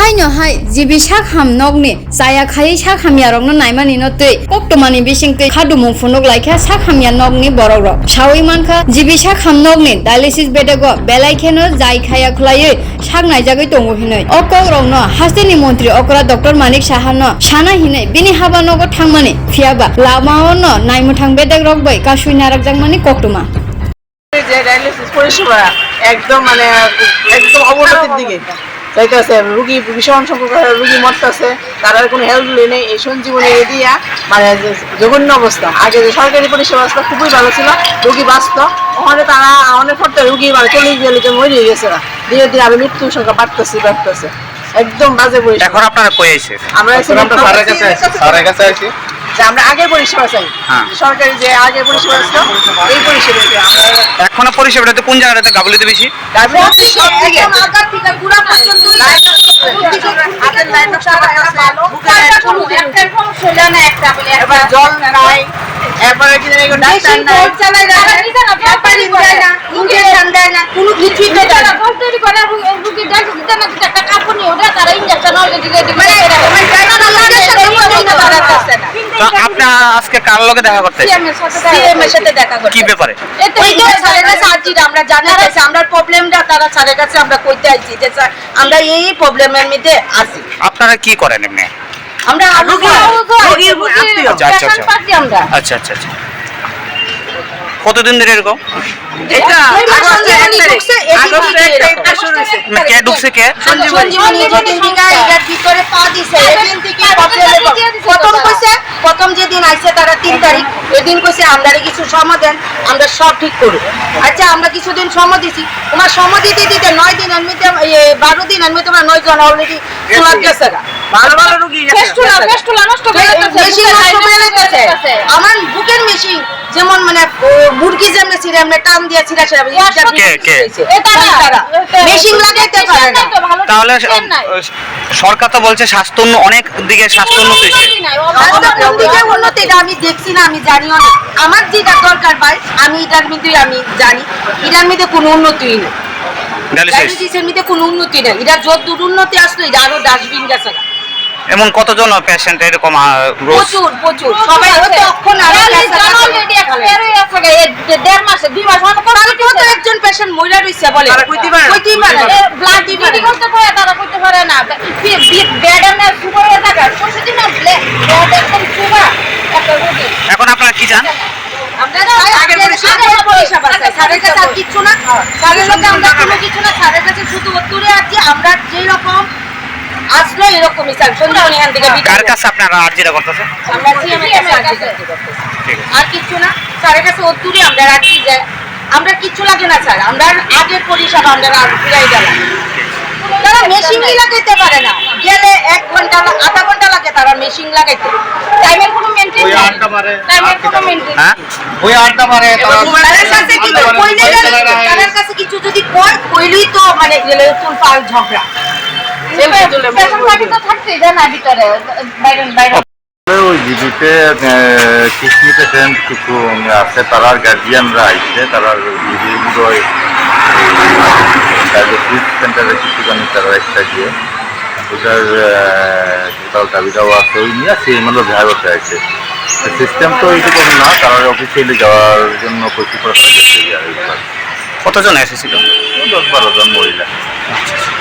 haino hai jibi sak ham nogne saya khai sak hamya rongno naimani no tei kokto mani bising tei khadu mung phunok laikha sak hamya nogne borok rok sawi manka jibi sak ham nogne dialysis bede go belai kheno jai khaya khulaye sak naijagoi tongo hinoi okok rongno hasteni মন্ত্রী অকরা doctor মানিক সাহানো সানা হিনে বিনি হাবানগর থাংমানে ফিয়াবা লামাও ন নাইমু থাং বেদাগ রকবাই কাশুই নারাক জাংমানি ককটুমা যে dialysis পরিষেবা একদম মানে একদম অবনতির দিকে যাইতেছে রুগী ভীষণ সংখ্যক রুগী মরতেছে তার কোনো হেল্প নেই। এই সঞ্জীবনী দিয়া মানে জঘন্য অবস্থা। আগে যে সরকারি পরিষেবা অবস্থা খুবই ভালো ছিল রুগী বাঁচত। ওখানে তারা অনেক করতে রুগী মানে চল্লিশ বিয়াল্লিশ জন মরে গেছে। ধীরে ধীরে আমি মৃত্যুর সংখ্যা বাড়তেছে বাড়তেছে। একদম বাজে পরিষেবা এখন আপনারা কই আমরা স্যারের কাছে আসি স্যারের কাছে আসি যে আমরা আগের পরিষেবা চাই। হ্যাঁ। সরকারি যে আগের পরিষেবা ছিল এই পরিষেবা আমরা এখনও পরিষেবাটাতে কোন জায়গাটাতে গাবলিতে বেশি? ডায়াবেটিস সব দিকে। হাতের লাইন নষ্ট করা আছে, বুকের লাইন নষ্ট করা আছে। এবার জল নাই। এরপরে কি জানি এগুলো ডাক্তার নাই। তো আপনি আজকে কার লগে দেখা করতে কি ব্যাপারে? আমরা জানা আছে আমরা প্রবলেমটা তারা স্যারের কাছে আমরা কইতে আইছি যে স্যার আমরা এই প্রবলেমের মধ্যে আছি। আপনারা কি করেন এমনি? আমরা। আচ্ছা, আমরা। আচ্ছা আচ্ছা আচ্ছা। কতদিন ধরে এরকম। মানে কে ঢুকছে কে? প্রথম কইছে প্রথম যেদিন আইছে তারা তিন তারিখ এদিন কইছে আমরা কিছু সমাধান আমরা সব ঠিক করব। আচ্ছা আমরা কিছুদিন সময় দিছি। তোমার সময় দিতে দিতে নয় দিন এ, বারো দিন মধ্যে তোমরা নয় জন অলরেডি তোমার গেছে ভালো ভালো রুগী মেশিন নষ্ট করে লাইতেছে। আমার বুকের মেশিন। যেমন মানে বুড়কি যেমন ছিঁড়ে আমরা টান দিয়ে কে? মেশিন লাগাইতে পারে না। তাহলে সরকার তো বলছে স্বাস্থ্য অনেক দিকে স্বাস্থ্য উন্নত দিকে উন্নতি এটা আমি দেখছি না আমি জানিও না। আমার যেটা দরকার ভাই আমি এটার মধ্যে আমি জানি এটার মধ্যে কোনো উন্নতিই নেই। ডায়ালিসিস মধ্যে কোনো উন্নতি নেই। এটা যত দূর উন্নতি আসলো এটা আরও ডাস্টবিন গেছে এমন কতজন পেশেন্ট এরকম প্রচুর প্রচুর। সবাই হয়তো অক্ষণ আরও তারপরেও তো একজন পেশেন্ট মহিলা রইছে বলে। তারা কইতে পারে না। কইতেই পারে না। ব্লাড এখন আপনারা কি কাছে না। কিছু না। স্যারের কাছে শুধু উত্তরে আছি। আমরা যেই রকম আসলো এরকমই সন্ধ্যা এখান থেকে বিদায় কার কাছে আপনারা আর্জিটা আমরা CM এর কাছে আর্জি করতেছি। আর কিচ্ছু না। স্যারের কাছে উত্তরে আমরা রাখছি যে আমরা কিচ্ছু লাগে না স্যার। আমরা আগের পরিষেবা আমরা আর ফিরাই গেলাম তারা মেশিন লাগাইতে পারে না। গেলে এক ঘণ্টা না আধা ঘণ্টা লাগে তারা মেশিন লাগাইতে। টাইমের কোনো মেনটেন মারে টাইমের কোনো মেনটেন হ্যাঁ? ওই আড্ডা মারে তারা কাছে কিছু কইলে তাদের কাছে কিছু যদি কয় কইলেই তো মানে গেলে তুল পাল ঝগড়া। ওই জিবিতে কিডনি পেশেন্ট কিছু আছে। তারার গার্জিয়ানরা আইছে তারা জিবি উদয় সেন্টারে কিছু জানি তারা একটা গিয়ে ওটার টোটাল দাবি দেওয়া আছে ওই নিয়ে সেই মূল্য দেখা করতে আছে সিস্টেম তো এইরকম না তারা অফিসিয়ালি যাওয়ার জন্য প্রচুর গেছে কতজন এসেছিল? দশ বারো জন মহিলা।